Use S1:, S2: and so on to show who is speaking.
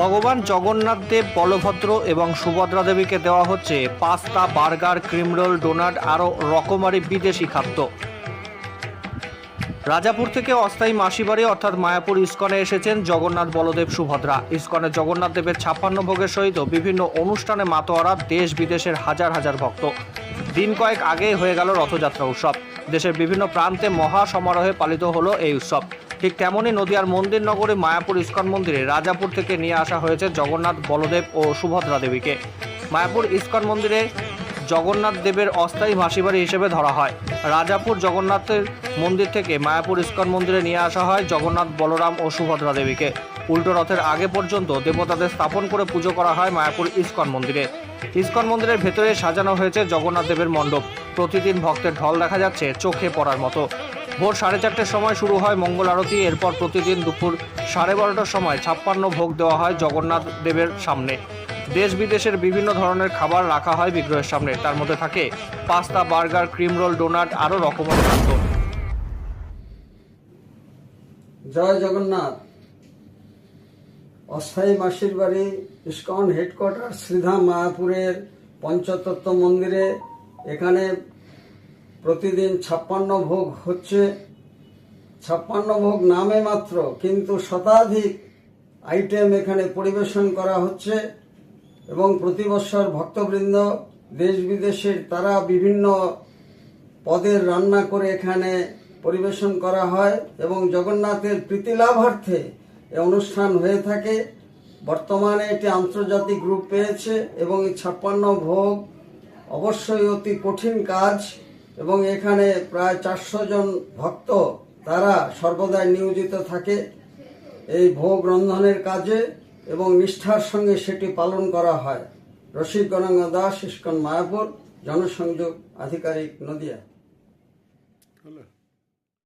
S1: ভগবান জগন্নাথ দেব, বলভদ্র এবং সুভদ্রা দেবীকে দেওয়া হচ্ছে পাস্তা বার্গার ক্রিমরোল ডোনাট, আরও রকমারি বিদেশি খাদ্য। রাজাপুর থেকে অস্থায়ী মাসিবাড়ি অর্থাৎ মায়াপুর ইস্কনে এসেছেন জগন্নাথ, বলদেব, সুভদ্রা। ইস্কনে জগন্নাথ দেবের ছাপ্পান্ন ভোগের সহিত বিভিন্ন অনুষ্ঠানে মাতোয়ারা দেশ বিদেশের হাজার হাজার ভক্ত। দিন কয়েক আগেই হয়ে গেল রথযাত্রা উৎসব। দেশের বিভিন্ন প্রান্তে মহা সমারোহে পালিত হলো এই উৎসব। ঠিক তেমনই নদিয়ার মন্দির নগরে মায়াপুর ইস্কন মন্দিরে রাজাপুর থেকে নিয়ে আসা হয়েছে জগন্নাথ বলদেব ও সুভদ্রা দেবীকে। মায়াপুর ইস্কন মন্দিরে জগন্নাথ দেবের অস্থায়ী মাসিবাড়ি হিসেবে ধরা হয়। রাজাপুর জগন্নাথের মন্দির থেকে মায়াপুর ইস্কন মন্দিরে নিয়ে আসা হয় জগন্নাথ বলরাম ও সুভদ্রা দেবীকে। উল্টো রথের আগে পর্যন্ত দেবতাদের স্থাপন করে পুজো করা হয় মায়াপুর ইস্কন মন্দিরে। ইস্কন মন্দিরের ভেতরে সাজানো হয়েছে জগন্নাথ দেবের মণ্ডপ। প্রতিদিন ভক্তের ঢল দেখা যাচ্ছে চোখে পড়ার মতো। ভোর সাড়ে চারটের সময় শুরু হয় মঙ্গল আরতি। এরপর প্রতিদিন দুপুর সাড়ে বারোটার সময় ছাপ্পান্ন ভোগ দেওয়া হয় জগন্নাথ দেবের সামনে। দেশ বিদেশের বিভিন্ন ধরনের খাবার রাখা হয় বিগ্রহের সামনে। তার মধ্যে থাকে pasta, burger, cream roll, donut, আরও রকমের খাদ্য।
S2: জয় জগন্নাথ। অস্থায়ী মাসির বাড়ি, ইস্কন হেডকোয়ার্টার, শ্রীধাম মায়াপুরের পঞ্চতত্ত্ব মন্দিরে। এখানে প্রতিদিন ছাপ্পান্ন ভোগ হচ্ছে। ছাপ্পান্ন ভোগ নামে মাত্র, কিন্তু শতাধিক আইটেম এখানে পরিবেশন করা হচ্ছে এবং প্রতি বছর ভক্তবৃন্দ দেশ বিদেশের তারা বিভিন্ন পদের রান্না করে এখানে পরিবেশন করা হয় এবং জগন্নাথের প্রীতি লাভার্থে এই অনুষ্ঠান হয়ে থাকে। বর্তমানে এটি আন্তর্জাতিক রূপ পেয়েছে এবং এই ছাপ্পান্ন ভোগ অবশ্যই অতি কঠিন কাজ। এবং এখানে প্রায় চারশো জন ভক্ত তারা সর্বদাই নিয়োজিত থাকে এই ভোগ রন্ধনের কাজে এবং নিষ্ঠার সঙ্গে সেটি পালন করা হয়। রসিক গণাঙ্গ দাস, ইস্কন মায়াপুর, জনসংযোগ আধিকারিক নদিয়া।